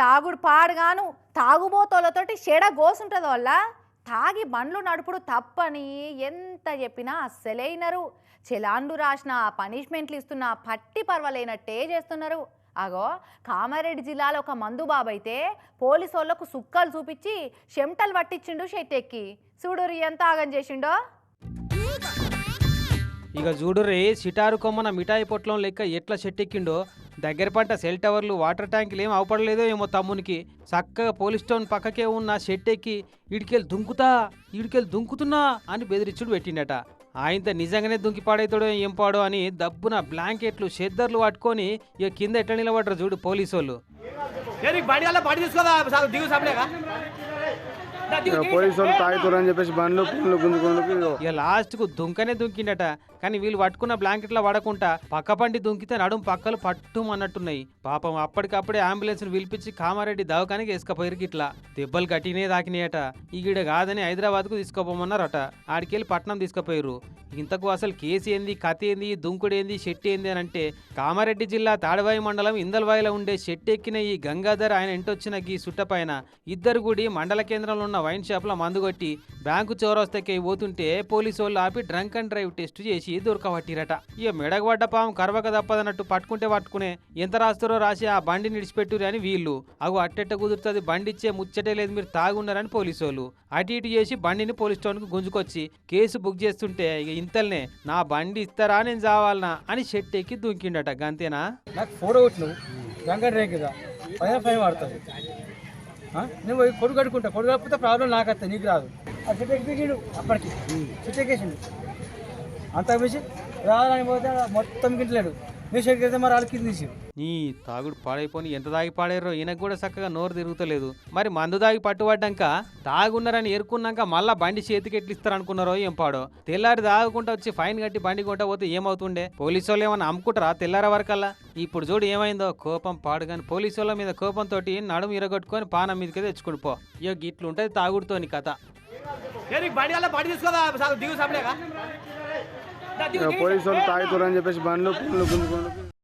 తాగుడు పాడుగాను తాగుబోతోళ్ళతోటి చెడ గోసుంటుంది వల్ల. తాగి బండ్లు నడుపుడు తప్పని ఎంత చెప్పినా అస్సలేయినరు చెలాన్లు రాసిన పనిష్మెంట్లు ఇస్తున్న పట్టి పర్వాలేనట్టే చేస్తున్నారు. అగో కామారెడ్డి జిల్లాలో ఒక మందు బాబైతే పోలీసు వాళ్ళకు సుక్కలు చూపించి చెమటలు పట్టించిండు షెట్టెక్కి. చూడురి ఎంత ఆగం చేసిండో. ఇక చూడురే సిటారు కొమ్మన మిఠాయి పొట్లం లెక్క ఎట్లా చెట్టెక్కిండో దగ్గర పడ్డ సెల్ టవర్లు వాటర్ ట్యాంకులు ఏం అవపడలేదో ఏమో తమ్మునికి. చక్కగా పోలీస్ స్టోన్ పక్కకే ఉన్న షెట్టెక్కి ఇడికెళ్ళి దుంకుతా ఇడికెళ్ళి దుంకుతున్నా అని బెదిరించుడు పెట్టిండట. ఆయనతో నిజంగానే దుంకి పాడైతాడో ఏం పాడో అని దబ్బున బ్లాంకెట్లు షెద్దర్లు పట్టుకొని ఇక కింద ఎట్లా నిలబడ్డారు చూడు పోలీసు వాళ్ళు పోలీసు వాళ్ళు తాగుతారు అని చెప్పేసి బండ్లు పుండ్లు ఇక లాస్ట్కు దుంకనే దుంకిండట. కానీ వీళ్ళు పట్టుకున్న బ్లాంకెట్లా పడకుండా పక్క బండి దుంకితే నడుం పక్కలు పట్టుం అన్నట్టున్నాయి. పాపం అప్పటికప్పుడే అంబులెన్స్ పిలిపించి కామారెడ్డి దవాఖానికి వేసుకపోయారు ఇట్లా దెబ్బలు గట్టినే దాకినాయట ఈగిడ కాదని హైదరాబాద్కు తీసుకోపోమన్నారట. ఆడికెళ్ళి పట్నం తీసుకుపోయారు ఇంతకు అసలు కేసు ఏంది కథ ఏంది దుంకుడేంది షెట్టి ఏంది అని అంటే కామారెడ్డి జిల్లా తాడవాయి మండలం ఇందల్వాయిలో ఉండే షెట్టి ఎక్కిన ఈ గంగాధర్ ఆయన ఇంటొచ్చిన గీ సుట్టపైన ఇద్దరు గుడి మండల కేంద్రంలో ఉన్న వైన్ షాప్లో మందు కొట్టి బ్యాంకు చౌరస్తకి పోతుంటే పోలీసు వాళ్ళు ఆపి డ్రంక్ అండ్ డ్రైవ్ టెస్ట్ చేసి దొరకబట్టిరట ఇక మెడగబడ్డ పాము కరవక తప్పదన్నట్టు పట్టుకుంటే పట్టుకునే ఎంత రాస్తారో రాసి ఆ బండిని నిడిచిపెట్టురు అని వీళ్ళు. అగు అట్టెట్ట కుదురుతుంది బండి ఇచ్చే ముచ్చటే లేదు మీరు తాగున్నారని పోలీసు వాళ్ళు అటు ఇటు చేసి బండిని పోలీస్ స్టేషన్కు గుంజుకొచ్చి కేసు బుక్ చేస్తుంటే ఇక ఇంతల్నే నా బండి ఇస్తారా నేను చావాలనా అని షెట్ ఎక్కి దుంకిండట గంతేనా? నాకు ఫోటో పైన పడుతుంది? నువ్వు పోయి కొడుకు కట్టుకుంటా కొడుకు ప్రాబ్లం నాకు వస్తుంది నీకు రాదు. ఆ చెట్టు ఎక్కిండు అప్పటికి. చెట్టు ఎక్కేసిండు అంత మించి రావాలని పోతే మొత్తం గింటలేడు. మీ అయితే మరి వాళ్ళకి తీసి నీ తాగుడు పాడైపోని ఎంత తాగి పాడారో ఈయనకు కూడా చక్కగా నోరు తిరుగుతలేదు. మరి మందు తాగి పట్టుబడ్డాక తాగున్నారని ఎరుకున్నాక మళ్ళా బండి చేతికి ఎట్లు ఇస్తారనుకున్నారో ఏం పాడో? తెల్లారి తాగుకుంటా వచ్చి ఫైన్ కట్టి బండి కొంట పోతే ఏమవుతుండే? పోలీసు వాళ్ళు ఏమన్నా అమ్ముకుంటారా తెల్లార వరకల్లా? ఇప్పుడు చూడు ఏమైందో కోపం పాడు కానీ పోలీసు వాళ్ళ మీద కోపంతో నడుము ఇరగొట్టుకొని పానం మీదకి తెచ్చుకుని పో. ఇక ఇట్లుంటది తాగుడుతోని కథ. బండి బండి తీసుకోదా? దిగు పోలీసు వాళ్ళు తాగుతారు అని చెప్పేసి బండ్లు పుండ్లు గుంజుకుందుకు